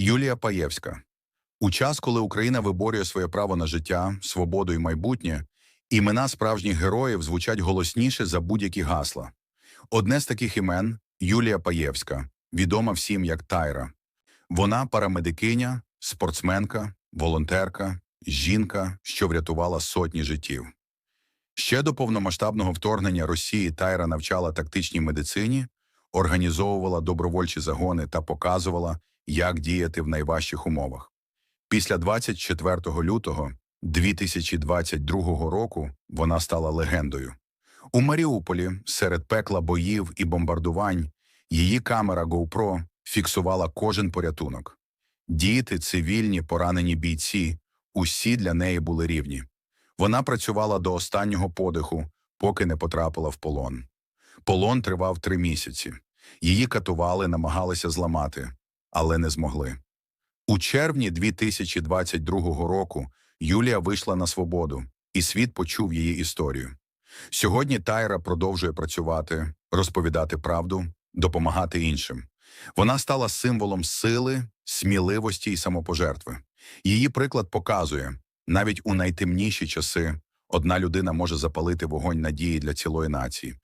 Юлія Паєвська. У час, коли Україна виборює своє право на життя, свободу і майбутнє, імена справжніх героїв звучать голосніше за будь-які гасла. Одне з таких імен Юлія Паєвська, відома всім як Тайра. Вона парамедикиня, спортсменка, волонтерка, жінка, що врятувала сотні життів. Ще до повномасштабного вторгнення Росії Тайра навчала тактичній медицині, організовувала добровольчі загони та показувала, як діяти в найважчих умовах. Після 24 лютого 2022 року вона стала легендою. У Маріуполі серед пекла боїв і бомбардувань її камера GoPro фіксувала кожен порятунок. Діти, цивільні, поранені бійці – усі для неї були рівні. Вона працювала до останнього подиху, поки не потрапила в полон. Полон тривав три місяці. Її катували, намагалися зламати, але не змогли. У червні 2022 року Юлія вийшла на свободу, і світ почув її історію. Сьогодні Тайра продовжує працювати, розповідати правду, допомагати іншим. Вона стала символом сили, сміливості і самопожертви. Її приклад показує, навіть у найтемніші часи одна людина може запалити вогонь надії для цілої нації.